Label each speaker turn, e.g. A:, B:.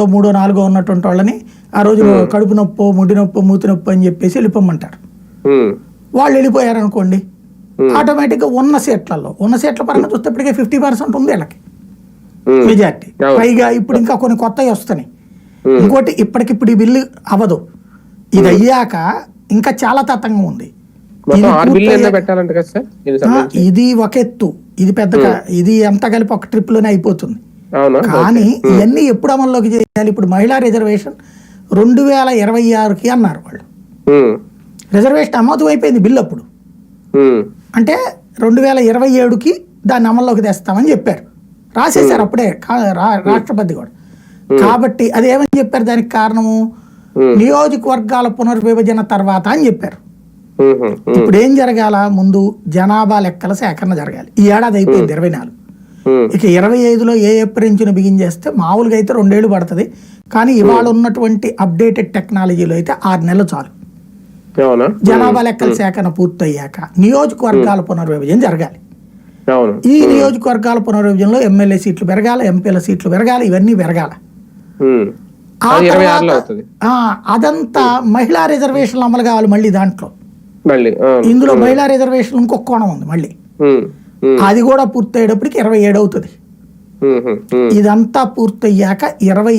A: రెండో మూడో నాలుగో ఉన్నటువంటి వాళ్ళని ఆ రోజు కడుపు నొప్పో ముడి నొప్పో మూతి నొప్పి అని చెప్పేసి వెళ్ళిపోమంటారు. వాళ్ళు వెళ్ళిపోయారు అనుకోండి ఆటోమేటిక్గా ఉన్న సీట్లలో ఉన్న సీట్ల పరంగా చూస్తే ఇప్పటికే ఫిఫ్టీ పర్సెంట్ ఉంది వీళ్ళకి. మెజార్టీ. పైగా ఇప్పుడు ఇంకా కొన్ని కొత్తవి వస్తున్నాయి. ఇంకోటి ఇప్పటికిప్పుడు ఈ బిల్లు అవ్వదు. ఇది అయ్యాక ఇంకా చాలా తతంగం ఉంది. ఇది
B: ఎంత
A: ఒక ఎత్తు. ఇది పెద్దగా ఇది అంతా కలిపి ఒక ట్రిప్లోనే అయిపోతుంది. కానీ ఇవన్నీ ఎప్పుడు అమల్లోకి చేయాలి? ఇప్పుడు మహిళా రిజర్వేషన్ రెండు వేల ఇరవై ఆరుకి అన్నారు వాళ్ళు. రిజర్వేషన్ అమోదం అయిపోయింది బిల్లు అప్పుడు. అంటే రెండు వేల ఇరవై ఏడుకి దాన్ని అమల్లోకి తెస్తామని చెప్పారు. రాసేశారు అప్పుడే రాష్ట్రపతి కూడా. కాబట్టి అది ఏమని చెప్పారు దానికి కారణము? నియోజకవర్గాల పునర్విభజన తర్వాత అని చెప్పారు. ఇప్పుడు ఏం జరగాల? ముందు జనాభా లెక్కల సేకరణ జరగాలి. ఈ ఏడాది అయిపోయింది ఇరవై నాలుగు. ఇక ఇరవై ఐదులో ఏ ఏప్రిల్ను బిగిన్ చేస్తే మామూలుగా అయితే రెండేళ్ళు పడుతుంది. కానీ ఇవాళ ఉన్నటువంటి అప్డేటెడ్ టెక్నాలజీలో అయితే ఆరు నెలలు చాలు. జనాభా లెక్కల సేకరణ పూర్తయ్యాక నియోజకవర్గాల పునర్విభజన జరగాలి. ఈ నియోజకవర్గాల పునర్విభజనలో ఎమ్మెల్యే సీట్లు పెరగాలి ఎంపీల సీట్లు పెరగాలి ఇవన్నీ పెరగాలి. అదంతా మహిళా రిజర్వేషన్లు అమలు కావాలి మళ్ళీ దాంట్లో. ఇందులో మహిళా రిజర్వేషన్ ఇంకొక కోణం ఉంది మళ్ళీ. అది కూడా పూర్తయ్యేటప్పటికి ఇరవై ఏడు అవుతుంది. ఇదంతా పూర్తయ్యాక ఇరవై